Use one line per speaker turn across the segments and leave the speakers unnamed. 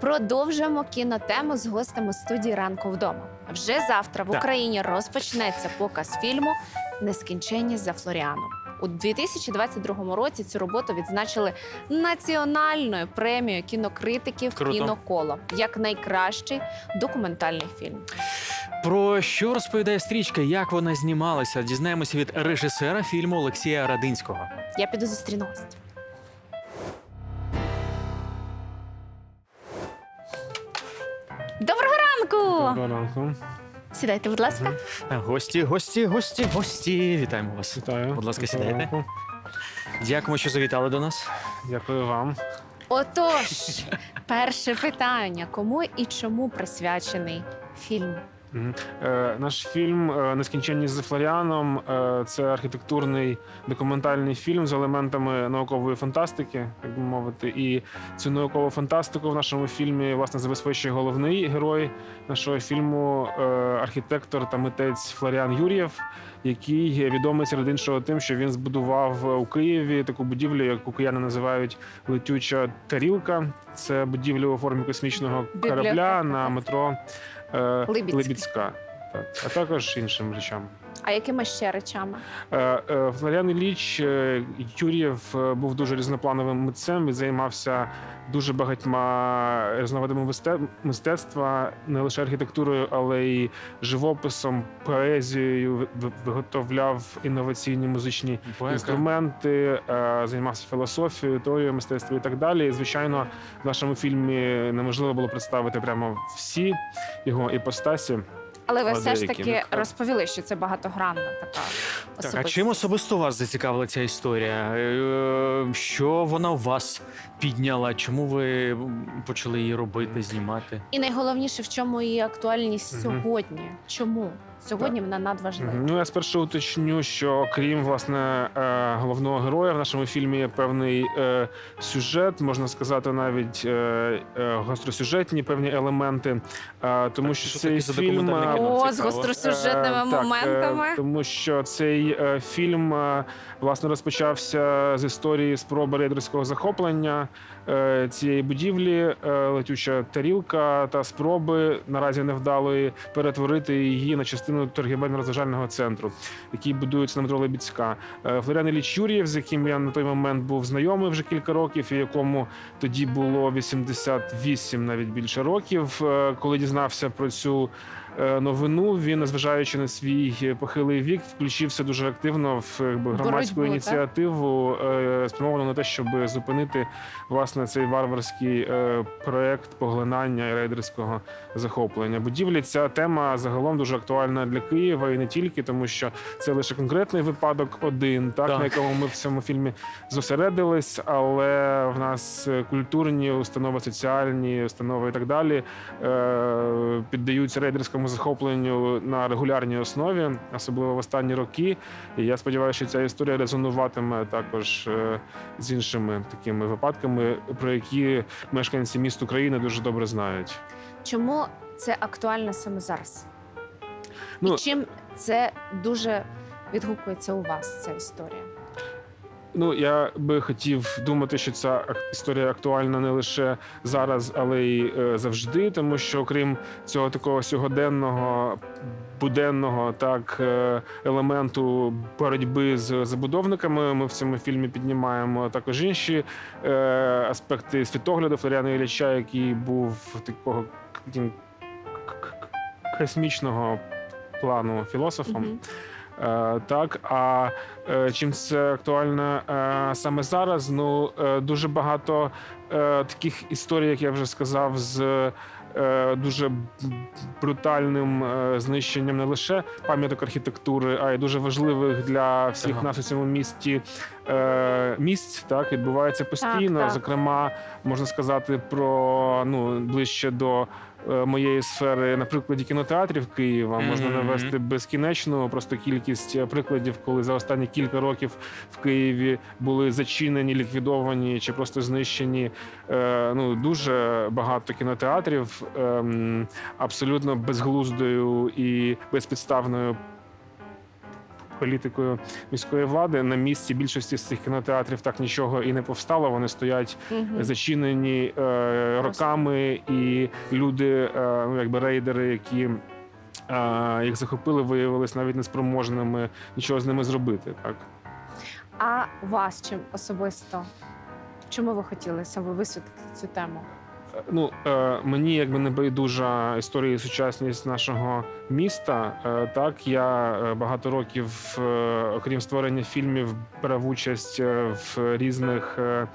Продовжуємо кінотему з гостями студії ранку вдома. Вже завтра в Україні розпочнеться показ фільму Нескінченність за Флоріаном. У 2022 році цю роботу відзначили національною премією кінокритиків
Круто.
кіноколо як найкращий документальний фільм.
Про що розповідає стрічка, як вона знімалася? Дізнаємося від режисера фільму Олексія Радинського.
Я піду зустріну Доброго ранку!
Доброго ранку.
Сідайте, будь ласка.
Гості, гості, гості, гості. Вітаємо вас.
Вітаю.
Будь ласка,
Доброго
сідайте.
ранку.
Дякуємо, що завітали до нас.
Дякую вам.
Отож, перше питання: кому і чому присвячений фільм?
Е, наш фільм е, Нескінченність за Флоріаном е, це архітектурний документальний фільм з елементами наукової фантастики, так би мовити. І цю наукову фантастику в нашому фільмі власне забезпечує головний герой нашого фільму архітектор та митець Флоріан Юрєв, який відомий серед іншого тим, що він збудував у Києві таку будівлю, яку кияни називають летюча тарілка. Це будівля у формі космічного корабля на метро е. Либідська. Так, а також іншим речам.
А якими ще речами?
Е, е, Флоріан Ілліч е, Юрєв е, був дуже різноплановим митцем. Він займався дуже багатьма різновидами мисте- мистецтва, не лише архітектурою, але й живописом, поезією. Ви- ви- Виготовляв інноваційні музичні інструменти, е, займався філософією, теорією мистецтва і так далі. І, звичайно, в нашому фільмі неможливо було представити прямо всі його іпостасі.
Але ви все ж
деякі,
таки
так.
розповіли, що це багатогранна така
Так, а чим особисто вас зацікавила ця історія? Е, Що вона у вас підняла? Чому ви почали її робити, знімати?
І найголовніше, в чому її актуальність
Мгм.
сьогодні? Чому сьогодні вона надважлива?
Ну я спершу уточню, що крім власне е, головного героя в нашому фільмі є певний е, сюжет, можна сказати, навіть е, гостросюжетні певні елементи. Тому що,
Що
цей фільм?
О, з гостросюжетними
так,
моментами.
тому що цей фільм власне розпочався з історії спроби рейдерського захоплення цієї будівлі, летюча тарілка та спроби наразі невдалої перетворити її на частину торгівельно-розважального центру, який будується на метро Лебіцька. Е, Флоріан Іліч Юрєв, з яким я на той момент був знайомий вже кілька років, і якому тоді було 88 навіть більше років, е, коли дізнався про цю е, новину. Він, незважаючи на свій е, похилий вік, включився дуже активно в якби, громадську
Боротьбу,
ініціативу, е, спрямовану на те, щоб зупинити власне цей варварський е, проект поглинання і рейдерського захоплення. Будівлі ця тема загалом дуже актуальна для Києва і не тільки, тому що це лише конкретний випадок один, так,
Так.
на якому ми в цьому фільмі зосередились, але в нас е, культурні установи, соціальні установи і так далі е, піддаються рейдерському захопленню на регулярній основі, особливо в останні роки. І я сподіваюся, що ця історія резонуватиме також е, з іншими такими випадками, про які мешканці міст України дуже добре знають.
Чому це актуально саме зараз?
Ну,
І чим це дуже відгукується у вас, ця історія?
Ну, я би хотів думати, що ця історія актуальна не лише зараз, але й е, завжди, тому що окрім цього такого сьогоденного. Буденного так е, елементу боротьби з забудовниками. Ми в цьому фільмі піднімаємо також інші е, аспекти світогляду Флоріана Ілліча, який був такого космічного плану філософом.
Мгм.
Е, так, а е, чим це актуально е, саме зараз? Ну е, дуже багато е, таких історій, як я вже сказав, з е, дуже брутальним е, знищенням не лише пам'яток архітектури, а й дуже важливих для всіх нас у цьому місті е, місць. Так відбувається постійно.
так.
Зокрема, можна сказати про ну ближче до. Е, Моєї сфери на прикладі кінотеатрів Києва можна навести безкінечну просто кількість е, прикладів, коли за останні кілька років в Києві були зачинені, ліквідовані чи просто знищені е, ну дуже багато кінотеатрів ем, абсолютно безглуздою і безпідставною політикою міської влади. На місці більшості з цих кінотеатрів так нічого і не повстало. Вони стоять
Мгм.
зачинені е, роками, і люди, е, ну якби рейдери, які е, їх захопили, виявилися навіть неспроможними нічого з ними зробити. Так.
А вас чим особисто? Чому ви хотіли саме висвітлити цю тему?
Ну е, мені якби не байдужа історія і сучасність нашого міста. Е, так я е, багато років, е, окрім створення фільмів, брав участь е, в різних. е,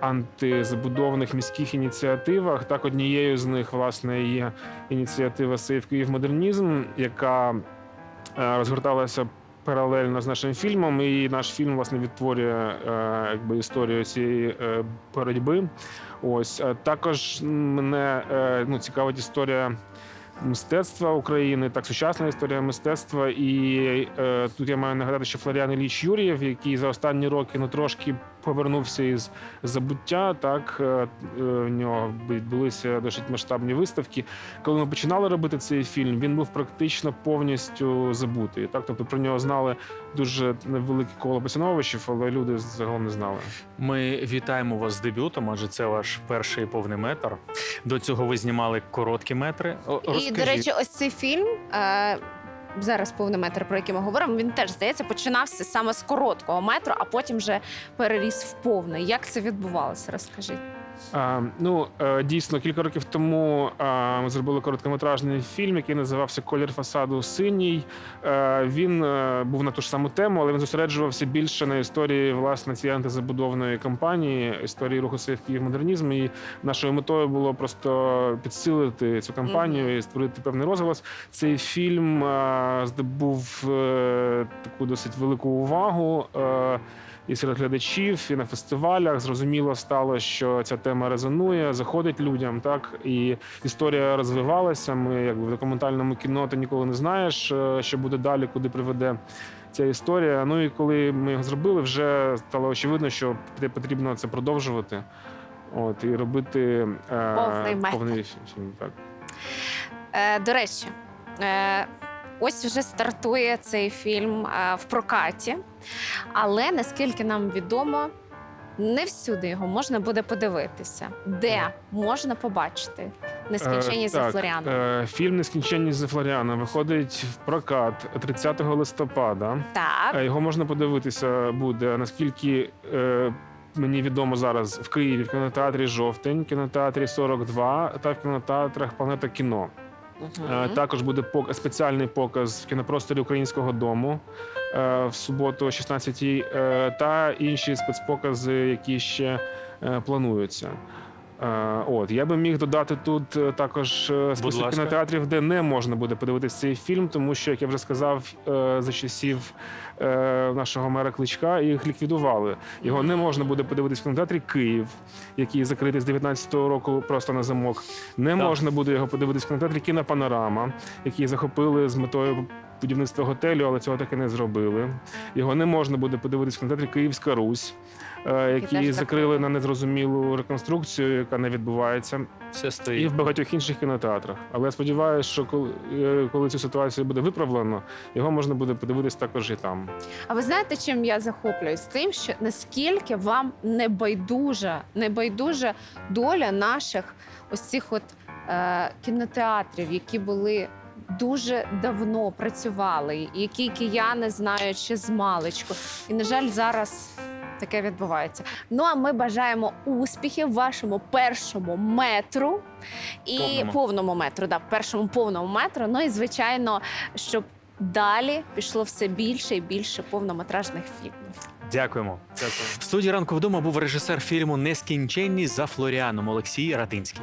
Антизабудовних міських ініціативах так однією з них власне є ініціатива Сейв Київ Модернізм, яка е, розгорталася паралельно з нашим фільмом. І наш фільм власне відтворює е, якби історію цієї е, боротьби. Ось Е, також мене ну, цікавить історія мистецтва України, так сучасна історія мистецтва. І е, тут я маю нагадати, що Флоріан Ілліч Юрієв, який за останні роки ну трошки повернувся із забуття. Так е, е, в нього відбулися досить масштабні виставки. Коли ми починали робити цей фільм, він був практично повністю забутий. Так, тобто про нього знали дуже невелике коло поціновувачів, але люди загалом не знали.
Ми вітаємо вас з дебютом, адже це ваш перший повний метр. До цього ви знімали короткі метри. О,
І, до речі, ось цей фільм. Е- Зараз повний метр, про який ми говоримо, він теж здається починався саме з короткого метру, а потім вже переріс в повний. Як це відбувалося? Розкажіть.
А, ну е, дійсно, кілька років тому а, ми зробили короткометражний фільм, який називався Колір фасаду синій. Е, Він е, був на ту ж саму тему, але він зосереджувався більше на історії власне цієї антизабудовної кампанії, історії руху «Сейв Київ модернізм. І нашою метою було просто підсилити цю кампанію і створити певний розголос. Цей фільм здобув таку досить велику увагу. Е, і серед глядачів, і на фестивалях зрозуміло стало, що ця тема резонує, заходить людям. Так і історія розвивалася. Ми якби в документальному кіно ти ніколи не знаєш, е, що буде далі, куди приведе ця історія. Ну і коли ми його зробили, вже стало очевидно, що потрібно це продовжувати. От і робити е,
Повний метр.
повний фільм. Так.
Е, до речі, е, ось вже стартує цей фільм е, в прокаті, але наскільки нам відомо, не всюди його можна буде подивитися. Де можна побачити нескінченні
Е,
за
так,
Флоріаном?
Е, фільм Нескінченність за Флоріана виходить в прокат 30 листопада.
Так,
Його можна подивитися буде, наскільки мені відомо зараз в Києві в кінотеатрі Жовтень, кінотеатрі 42 та в кінотеатрах Планета кіно. Е, Також буде пок- спеціальний показ в кінопросторі Українського дому е, в суботу, о 16-й, е, та інші спецпокази, які ще е, плануються. Е, От я би міг додати тут е, також е, список кінотеатрів, де не можна буде подивитися цей фільм, тому що, як я вже сказав, за часів нашого мера Кличка їх ліквідували. Його не можна буде подивитись в кінотеатрі Київ, який закритий з 19-го року просто на замок. Не
Так.
можна буде його подивитись в кінотеатрі Кінопанорама, який захопили з метою будівництва готелю, але цього таки не зробили. Його не можна буде подивитись в кінотеатрі Київська Русь, е, закрили
закрили.
на незрозумілу реконструкцію, яка не відбувається,
Все стоїть.
і в багатьох інших кінотеатрах. Але я сподіваюся, що коли, е, коли цю ситуацію буде виправлено, його можна буде подивитись також і там.
А ви знаєте, чим я захоплююсь? Тим, що наскільки вам не байдужа, не байдужа доля наших ось цих от е, кінотеатрів, які були. Дуже давно працювали, які кияни знають ще з маличку. І, на жаль, зараз таке відбувається. Ну а ми бажаємо успіхів вашому першому метру і
Повному.
повному метру, да, першому повному метру. Ну і звичайно, щоб далі пішло все більше і більше повнометражних фільмів.
Дякуємо.
Дякую.
В студії ранку вдома був режисер фільму Нескінченність за Флоріаном Олексій Радинський.